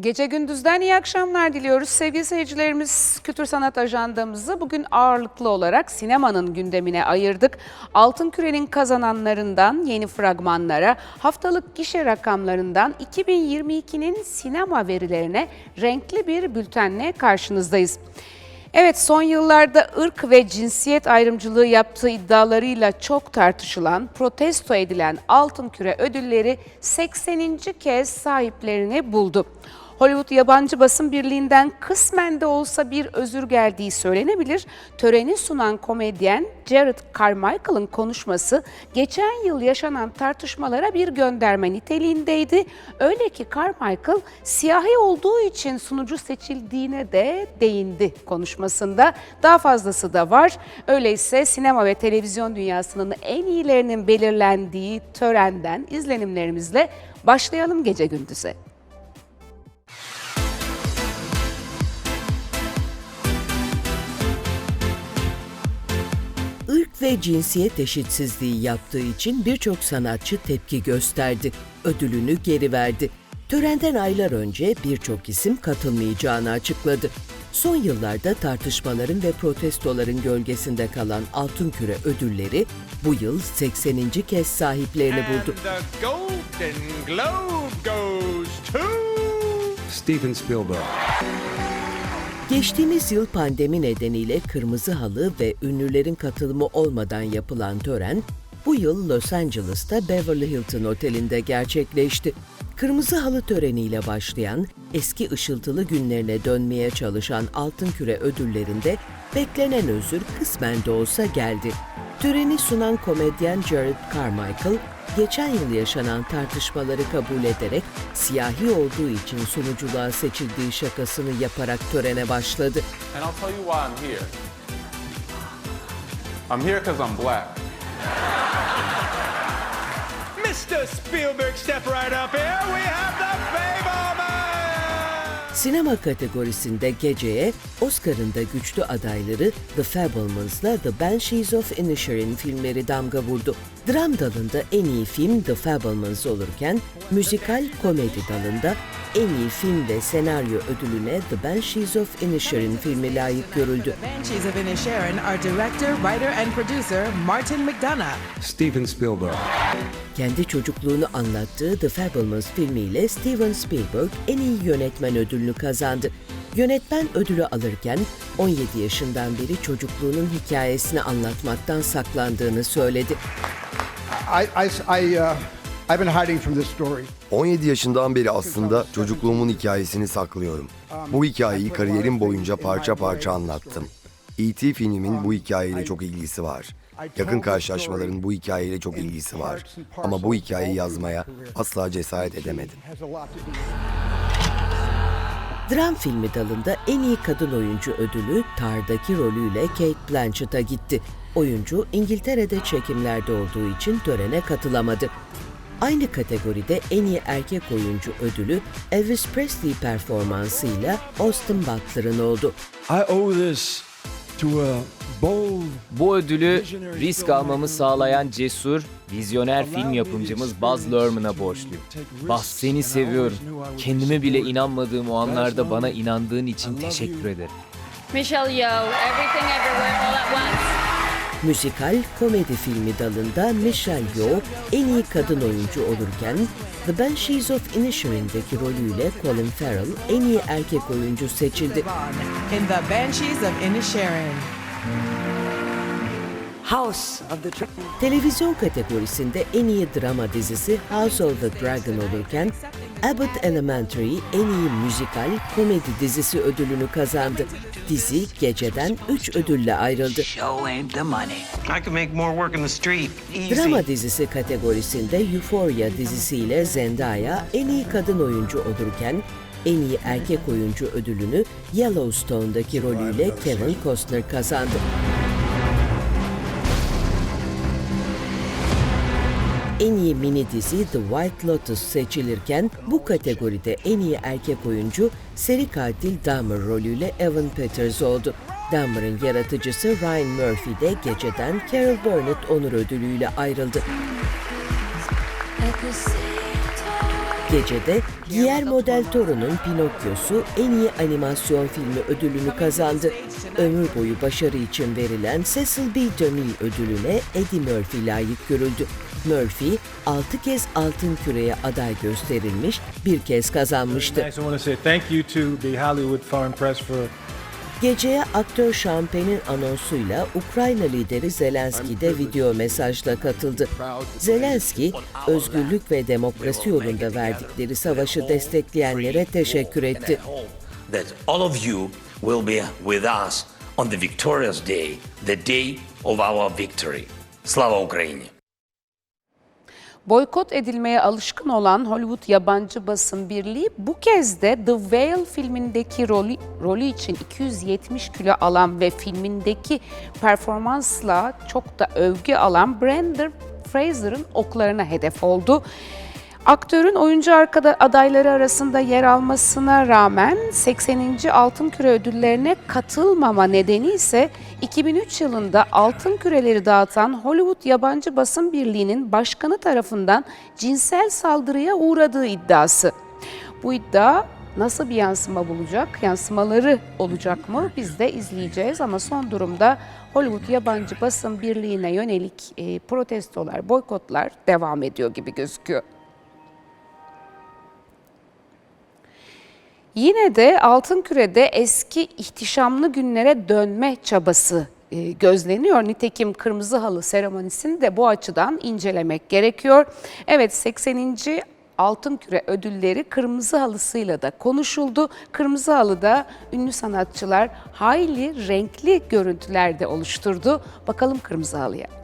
Gece gündüzden iyi akşamlar diliyoruz. Sevgili seyircilerimiz Kültür Sanat Ajandamızı bugün ağırlıklı olarak sinemanın gündemine ayırdık. Altın Küre'nin kazananlarından yeni fragmanlara, haftalık gişe rakamlarından 2022'nin sinema verilerine renkli bir bültenle karşınızdayız. Evet son yıllarda ırk ve cinsiyet ayrımcılığı yaptığı iddialarıyla çok tartışılan, protesto edilen Altın Küre ödülleri 80. kez sahiplerini buldu. Hollywood Yabancı Basın Birliği'nden kısmen de olsa bir özür geldiği söylenebilir. Töreni sunan komedyen Jared Carmichael'ın konuşması geçen yıl yaşanan tartışmalara bir gönderme niteliğindeydi. Öyle ki Carmichael siyahi olduğu için sunucu seçildiğine de değindi konuşmasında. Daha fazlası da var. Öyleyse sinema ve televizyon dünyasının en iyilerinin belirlendiği törenden izlenimlerimizle başlayalım gece gündüze. Ve cinsiyet eşitsizliği yaptığı için birçok sanatçı tepki gösterdi. Ödülünü geri verdi. Törenden aylar önce birçok isim katılmayacağını açıkladı. Son yıllarda tartışmaların ve protestoların gölgesinde kalan Altın Küre ödülleri bu yıl 80. kez sahiplerini buldu. And the Golden Globe goes to... Steven Spielberg. Geçtiğimiz yıl pandemi nedeniyle kırmızı halı ve ünlülerin katılımı olmadan yapılan tören bu yıl Los Angeles'ta Beverly Hilton Oteli'nde gerçekleşti. Kırmızı halı töreniyle başlayan, eski ışıltılı günlerine dönmeye çalışan Altın Küre ödüllerinde beklenen özür kısmen de olsa geldi. Töreni sunan komedyen Jared Carmichael, geçen yıl yaşanan tartışmaları kabul ederek siyahi olduğu için sunuculuğa seçildiği şakasını yaparak törene başladı. And I'll tell you why I'm here. I'm here because I'm black. Mr. Spielberg, step right up here. We have the Fableman! Sinema kategorisinde geceye Oscar'ın da güçlü adayları The Fabelmans'la The Banshees of Inisherin filmleri damga vurdu. Dram dalında en iyi film The Fabelmans olurken, müzikal komedi dalında en iyi film ve senaryo ödülüne The Banshees of Inisherin filmi layık görüldü. Banshees of Inisherin are director, writer, and producer Martin McDonough. Steven Spielberg. Kendi çocukluğunu anlattığı The Fabelmans filmiyle Steven Spielberg en iyi yönetmen ödülünü kazandı. Yönetmen ödülü alırken 17 yaşından beri çocukluğunun hikayesini anlatmaktan saklandığını söyledi. I, I, I, uh, I've been hiding from this story. 17 yaşından beri aslında çocukluğumun hikayesini saklıyorum. Bu hikayeyi kariyerim boyunca parça parça anlattım. E.T. filmimin bu hikayeyle çok ilgisi var. Yakın karşılaşmaların bu hikayeyle çok ilgisi var. Ama bu hikayeyi yazmaya asla cesaret edemedim. Dram filmi dalında en iyi kadın oyuncu ödülü Tar'daki rolüyle Kate Blanchett'a gitti. Oyuncu İngiltere'de çekimlerde olduğu için törene katılamadı. Aynı kategoride en iyi erkek oyuncu ödülü Elvis Presley performansıyla Austin Butler'ın oldu. I owe this Bu ödülü risk almamı sağlayan cesur, vizyoner film yapımcımız Baz Luhrmann'a borçluyum. Baz seni seviyorum. Kendime bile inanmadığım o anlarda bana inandığın için teşekkür ederim. Michelle Yeoh, Everything Everywhere All at Once. Müzikal komedi filmi dalında Michelle Yeoh en iyi kadın oyuncu olurken The Banshees of Inisherin'deki rolüyle Colin Farrell en iyi erkek oyuncu seçildi. İn The Banshees of Inisherin. Televizyon kategorisinde en iyi drama dizisi House of the Dragon olurken Abbott Elementary en iyi müzikal komedi dizisi ödülünü kazandı. Dizi geceden 3 ödülle ayrıldı. The. Drama dizisi kategorisinde Euphoria dizisiyle Zendaya en iyi kadın oyuncu olurken en iyi erkek oyuncu ödülünü Yellowstone'daki rolüyle Kevin Costner kazandı. En iyi mini dizi The White Lotus seçilirken bu kategoride en iyi erkek oyuncu seri katil Dahmer rolüyle Evan Peters oldu. Dahmer'ın yaratıcısı Ryan Murphy de geceden Carol Burnett onur ödülüyle ayrıldı. Gecede Guillermo del Toro'nun Pinokyo'su en iyi animasyon filmi ödülünü kazandı. Ömür boyu başarı için verilen Cecil B. DeMille ödülüne Eddie Murphy layık görüldü. Murphy 6 kez altın küreye aday gösterilmiş, bir kez kazanmıştı. Geceye aktör Sean Penn'in anonsuyla Ukrayna lideri Zelenski de video mesajla katıldı. Zelenski, özgürlük ve demokrasi yolunda verdikleri savaşı destekleyenlere teşekkür etti. That all of you will be with us on the victorious day, the day of our victory. Slava Ukraini! Boykot edilmeye alışkın olan Hollywood Yabancı Basın Birliği bu kez de The Whale filmindeki rolü, rolü için 270 kilo alan ve filmindeki performansla çok da övgü alan Brandon Fraser'ın oklarına hedef oldu. Aktörün oyuncu adayları arasında yer almasına rağmen 80. Altın Küre ödüllerine katılmama nedeni ise 2003 yılında Altın Küreleri dağıtan Hollywood Yabancı Basın Birliği'nin başkanı tarafından cinsel saldırıya uğradığı iddiası. Bu iddia nasıl bir yansıma bulacak, yansımaları olacak mı biz de izleyeceğiz ama son durumda Hollywood Yabancı Basın Birliği'ne yönelik protestolar, boykotlar devam ediyor gibi gözüküyor. Yine de Altın Küre'de eski ihtişamlı günlere dönme çabası e, gözleniyor. Nitekim kırmızı halı seremonisini de bu açıdan incelemek gerekiyor. Evet 80. Altın Küre ödülleri kırmızı halısıyla da konuşuldu. Kırmızı halıda ünlü sanatçılar hayli renkli görüntüler de oluşturdu. Bakalım kırmızı halıya.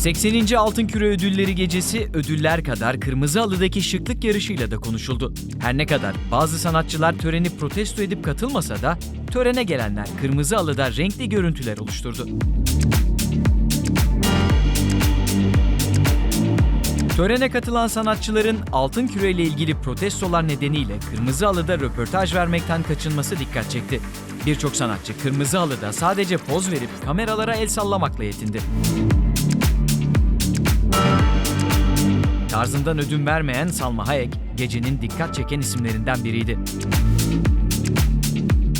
80. Altın Küre Ödülleri gecesi ödüller kadar Kırmızı Halı'daki şıklık yarışıyla da konuşuldu. Her ne kadar bazı sanatçılar töreni protesto edip katılmasa da törene gelenler Kırmızı Halı'da renkli görüntüler oluşturdu. Törene katılan sanatçıların Altın Küre ile ilgili protestolar nedeniyle Kırmızı Halı'da röportaj vermekten kaçınması dikkat çekti. Birçok sanatçı Kırmızı Halı'da sadece poz verip kameralara el sallamakla yetindi. Tarzından ödün vermeyen Salma Hayek, gecenin dikkat çeken isimlerinden biriydi.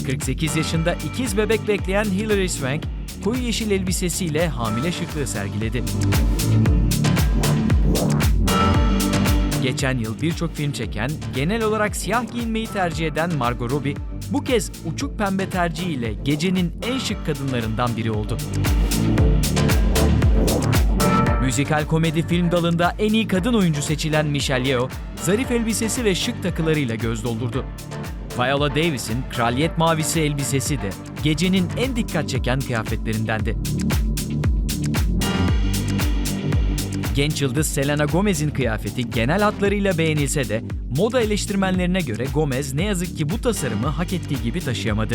48 yaşında ikiz bebek bekleyen Hilary Swank, koyu yeşil elbisesiyle hamile şıklığı sergiledi. Geçen yıl birçok film çeken, genel olarak siyah giyinmeyi tercih eden Margot Robbie, bu kez uçuk pembe tercihiyle gecenin en şık kadınlarından biri oldu. Müzikal komedi film dalında en iyi kadın oyuncu seçilen Michelle Yeoh, zarif elbisesi ve şık takılarıyla göz doldurdu. Viola Davis'in kraliyet mavisi elbisesi de gecenin en dikkat çeken kıyafetlerindendi. Genç yıldız Selena Gomez'in kıyafeti genel hatlarıyla beğenilse de moda eleştirmenlerine göre Gomez ne yazık ki bu tasarımı hak ettiği gibi taşıyamadı.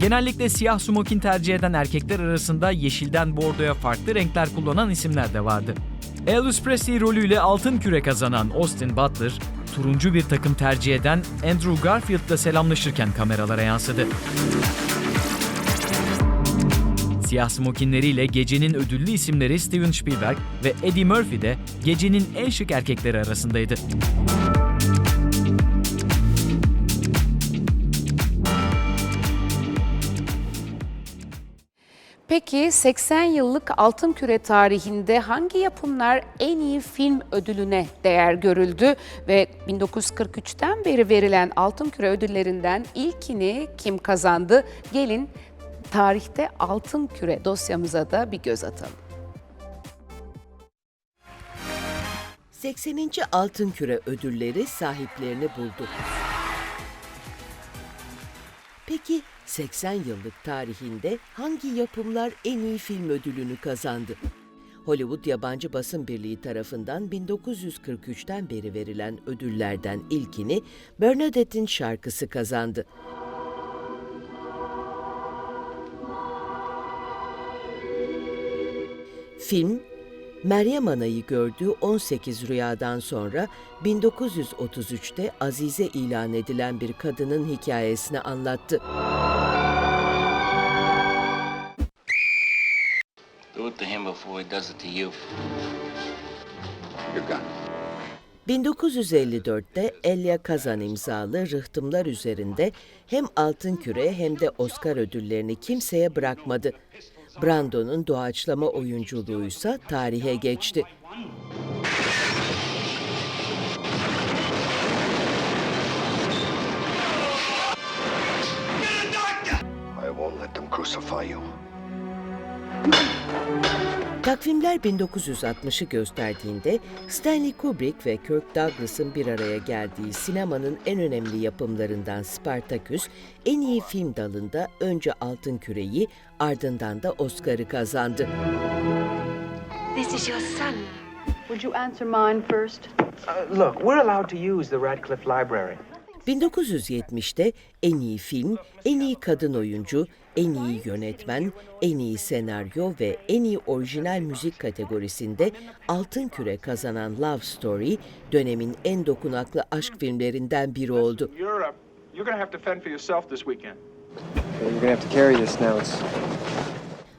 Genellikle siyah smokin tercih eden erkekler arasında yeşilden bordoya farklı renkler kullanan isimler de vardı. Elvis Presley rolüyle altın küre kazanan Austin Butler, turuncu bir takım tercih eden Andrew Garfield'la selamlaşırken kameralara yansıdı. Siyah smokinleriyle gecenin ödüllü isimleri Steven Spielberg ve Eddie Murphy de gecenin en şık erkekleri arasındaydı. Peki 80 yıllık Altın Küre tarihinde hangi yapımlar en iyi film ödülüne değer görüldü ve 1943'ten beri verilen Altın Küre ödüllerinden ilkini kim kazandı? Gelin tarihte Altın Küre dosyamıza da bir göz atalım. 80. Altın Küre ödülleri sahiplerini buldu. Peki 80 yıllık tarihinde hangi yapımlar en iyi film ödülünü kazandı? Hollywood Yabancı Basın Birliği tarafından 1943'ten beri verilen ödüllerden ilkini Bernadette'in şarkısı kazandı. Film, Meryem Ana'yı gördüğü 18 rüyadan sonra 1933'te Azize ilan edilen bir kadının hikayesini anlattı. Do it to him before he does it to you. You're gone. 1954'te Elia Kazan imzalı Rıhtımlar üzerinde hem altın küre hem de Oscar ödüllerini kimseye bırakmadı. Brando'nun doğaçlama oyunculuğuysa tarihe geçti. I won't let them crucify you. Takvimler 1960'ı gösterdiğinde Stanley Kubrick ve Kirk Douglas'ın bir araya geldiği sinemanın en önemli yapımlarından Spartacus, en iyi film dalında önce Altın Küre'yi ardından da Oscar'ı kazandı. This is your son. Would you answer mine first? Uh, look, we're allowed to use the Radcliffe Library. 1970'te en iyi film, en iyi kadın oyuncu, en iyi yönetmen, en iyi senaryo ve en iyi orijinal müzik kategorisinde Altın Küre kazanan Love Story dönemin en dokunaklı aşk filmlerinden biri oldu.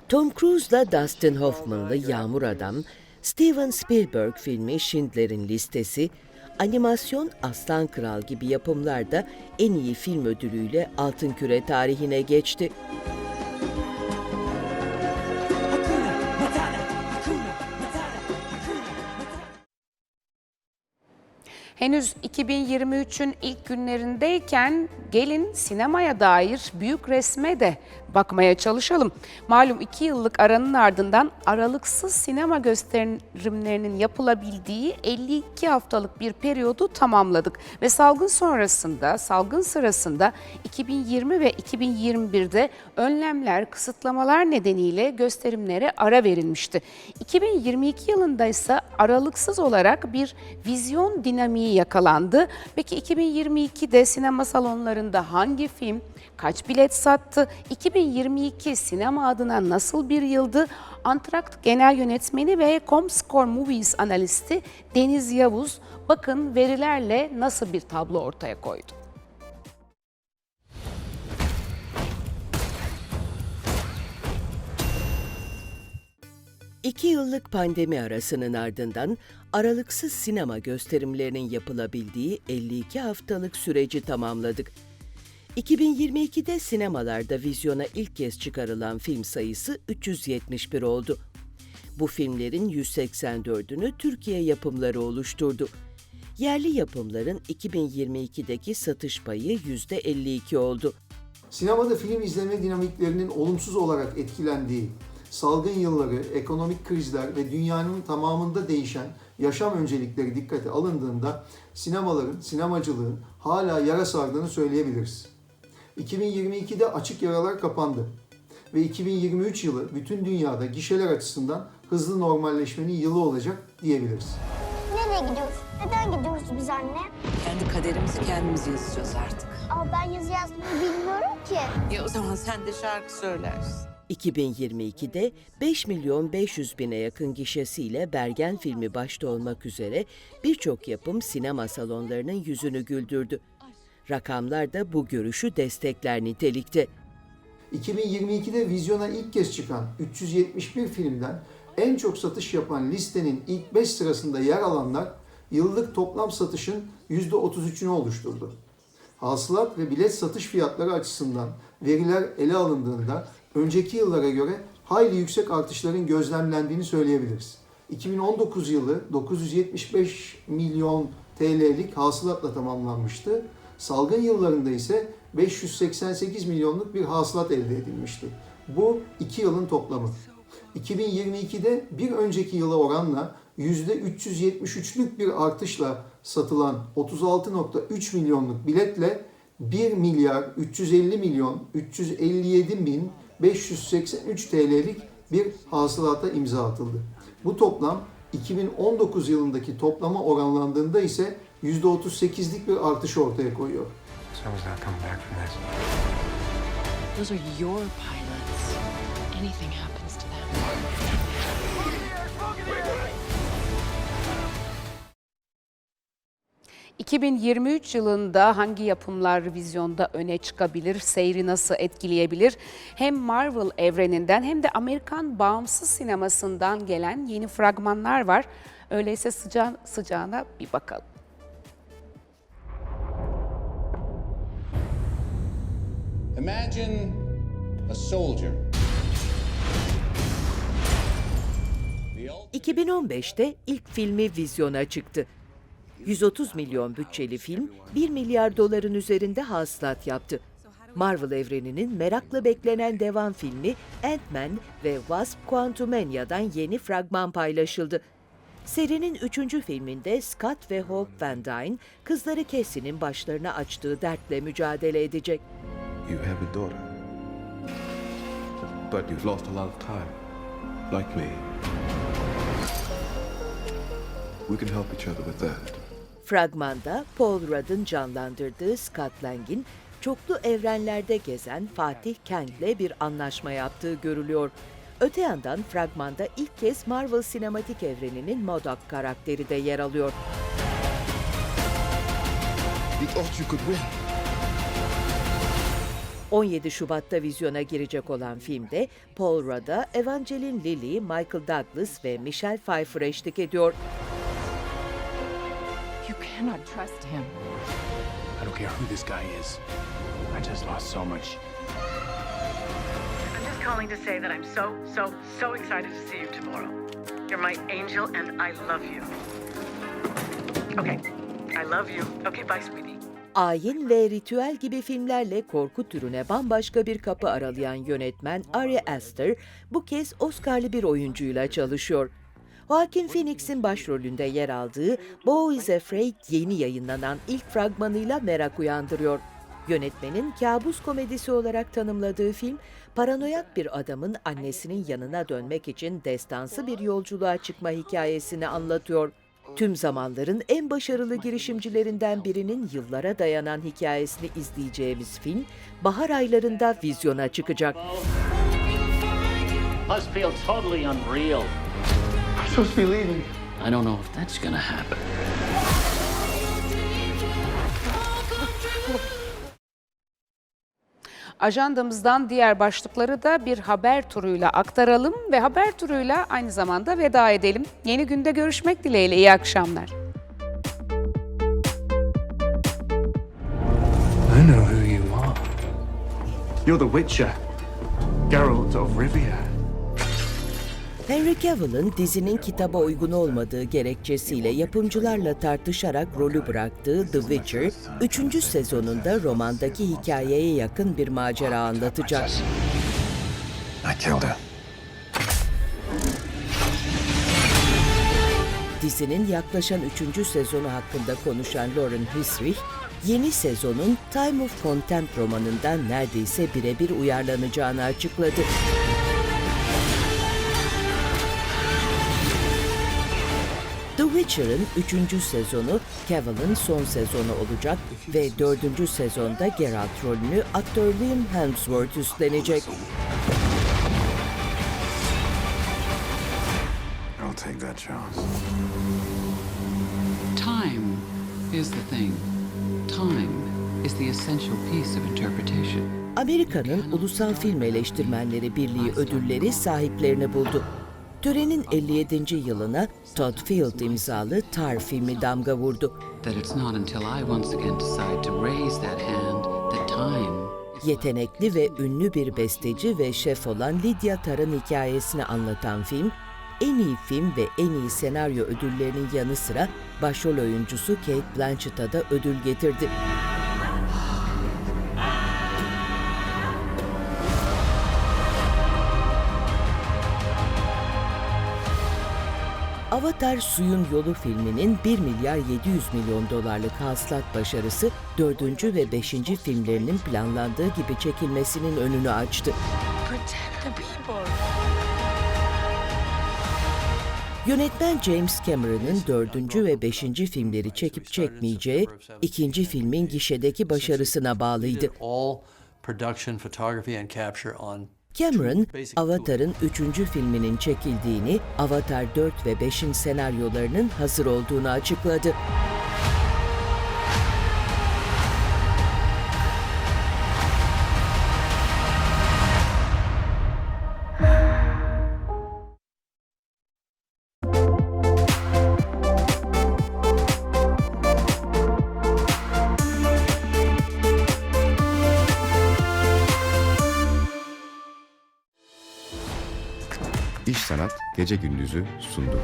Tom Cruise'la Dustin Hoffman'lı Yağmur Adam, Steven Spielberg filmi Schindler'in Listesi, animasyon Aslan Kral gibi yapımlarda en iyi film ödülüyle Altın Küre tarihine geçti. Henüz 2023'ün ilk günlerindeyken gelin sinemaya dair büyük resme de bakmaya çalışalım. Malum iki yıllık aranın ardından aralıksız sinema gösterimlerinin yapılabildiği 52 haftalık bir periyodu tamamladık. Ve salgın sonrasında, salgın sırasında 2020 ve 2021'de önlemler, kısıtlamalar nedeniyle gösterimlere ara verilmişti. 2022 yılında ise aralıksız olarak bir vizyon dinamiği yakalandı. Peki 2022'de sinema salonlarında hangi film kaç bilet sattı? 2022 sinema adına nasıl bir yıldı? Antrakt Genel Yönetmeni ve Comscore Movies analisti Deniz Yavuz bakın verilerle nasıl bir tablo ortaya koydu. İki yıllık pandemi arasının ardından aralıksız sinema gösterimlerinin yapılabildiği 52 haftalık süreci tamamladık. 2022'de sinemalarda vizyona ilk kez çıkarılan film sayısı 371 oldu. Bu filmlerin 184'ünü Türkiye yapımları oluşturdu. Yerli yapımların 2022'deki satış payı %52 oldu. Sinemada film izleme dinamiklerinin olumsuz olarak etkilendiği, salgın yılları, ekonomik krizler ve dünyanın tamamında değişen yaşam öncelikleri dikkate alındığında sinemaların, sinemacılığın hala yara sardığını söyleyebiliriz. 2022'de açık yaralar kapandı ve 2023 yılı bütün dünyada gişeler açısından hızlı normalleşmenin yılı olacak diyebiliriz. Nereye gidiyoruz? Neden gidiyoruz biz anne? Kendi kaderimizi kendimiz yazacağız artık. Ama ben yazı yazmayı bilmiyorum ki. E o zaman sen de şarkı söylersin. 2022'de 5 milyon 500 bine yakın gişesiyle Bergen filmi başta olmak üzere birçok yapım sinema salonlarının yüzünü güldürdü. Rakamlar da bu görüşü destekler nitelikte. 2022'de vizyona ilk kez çıkan 371 filmden en çok satış yapan listenin ilk 5 sırasında yer alanlar yıllık toplam satışın %33'ünü oluşturdu. Hasılat ve bilet satış fiyatları açısından veriler ele alındığında önceki yıllara göre hayli yüksek artışların gözlemlendiğini söyleyebiliriz. 2019 yılı 975 milyon TL'lik hasılatla tamamlanmıştı. Salgın yıllarında ise 588 milyonluk bir hasılat elde edilmişti. Bu iki yılın toplamı. 2022'de bir önceki yıla oranla %373'lük bir artışla satılan 36.3 milyonluk biletle 1 milyar 350 milyon 357 bin 583 TL'lik bir hasılata imza atıldı. Bu toplam 2019 yılındaki toplama oranlandığında ise %38'lik bir artış ortaya koyuyor. Someone's not coming back from this. Those are your pilots. Anything happens to them. 2023 yılında hangi yapımlar vizyonda öne çıkabilir, seyri nasıl etkileyebilir? Hem Marvel evreninden hem de Amerikan bağımsız sinemasından gelen yeni fragmanlar var. Öyleyse sıca sıcağına bir bakalım. Imagine a soldier. 2015'te ilk filmi vizyona çıktı. 130 milyon bütçeli film 1 milyar doların üzerinde hasılat yaptı. Marvel evreninin merakla beklenen devam filmi Ant-Man ve Wasp Quantumania'dan yeni fragman paylaşıldı. Serinin üçüncü filminde Scott ve Hope Van Dyne, kızları Cassie'nin başlarına açtığı dertle mücadele edecek. You have a daughter. But you've lost a lot of time. Like me. We can help each other with that. Fragmanda Paul Rudd'ın canlandırdığı Scott Lang'in çoklu evrenlerde gezen Fatih Kent'le bir anlaşma yaptığı görülüyor. Öte yandan fragmanda ilk kez Marvel sinematik evreninin MODOK karakteri de yer alıyor. You thought you could win. 17 Şubat'ta vizyona girecek olan filmde Paul Rudd'a Evangeline Lilly, Michael Douglas ve Michelle Pfeiffer eşlik ediyor. You cannot trust him. I don't care who this guy is. I just lost so much. I'm just calling to say that I'm so, so, so excited to see you tomorrow. You're my angel and I love you. Okay, I love you. Okay, bye, sweetie. Ayin ve ritüel gibi filmlerle korku türüne bambaşka bir kapı aralayan yönetmen Ari Aster bu kez Oscar'lı bir oyuncuyla çalışıyor. Joaquin Phoenix'in başrolünde yer aldığı Bo is Afraid yeni yayınlanan ilk fragmanıyla merak uyandırıyor. Yönetmenin kabus komedisi olarak tanımladığı film, paranoyak bir adamın annesinin yanına dönmek için destansı bir yolculuğa çıkma hikayesini anlatıyor. Tüm zamanların en başarılı girişimcilerinden birinin yıllara dayanan hikayesini izleyeceğimiz film, bahar aylarında vizyona çıkacak. I don't know if that's gonna happen. Ajandamızdan diğer başlıkları da bir haber turuyla aktaralım ve haber turuyla aynı zamanda veda edelim. Yeni günde görüşmek dileğiyle iyi akşamlar. I know who you are. You're the Witcher. Geralt of Rivia. Henry Cavill'ın dizinin kitaba uygun olmadığı gerekçesiyle yapımcılarla tartışarak rolü bıraktığı The Witcher, 3. sezonunda romandaki hikayeye yakın bir macera anlatacak. Dizinin yaklaşan 3. sezonu hakkında konuşan Lauren Hissrich, yeni sezonun Time of Contempt romanından neredeyse birebir uyarlanacağını açıkladı. Witcher'ın 3. sezonu Cavill'ın son sezonu olacak ve 4. sezonda Geralt rolünü aktör Liam Hemsworth üstlenecek. I'll take that chance. Time is the thing. Time is the essential piece of interpretation. Amerika'nın Ulusal Film Eleştirmenleri Birliği ödülleri sahiplerini buldu. Törenin 57. yılına Todd Field imzalı Tar filmi damga vurdu. That Yetenekli ve ünlü bir besteci ve şef olan Lydia Tar'ın hikayesini anlatan film, en iyi film ve en iyi senaryo ödüllerinin yanı sıra başrol oyuncusu Kate Blanchett'a da ödül getirdi. Avatar Suyun Yolu filminin 1 milyar 700 milyon dolarlık hasılat başarısı 4. ve 5. filmlerinin planlandığı gibi çekilmesinin önünü açtı. Yönetmen James Cameron'ın dördüncü ve beşinci filmleri çekip çekmeyeceği ikinci filmin gişedeki başarısına bağlıydı. Cameron, Avatar'ın üçüncü filminin çekildiğini, Avatar 4 ve 5'in senaryolarının hazır olduğunu açıkladı. Gece Gündüz'ü sundu.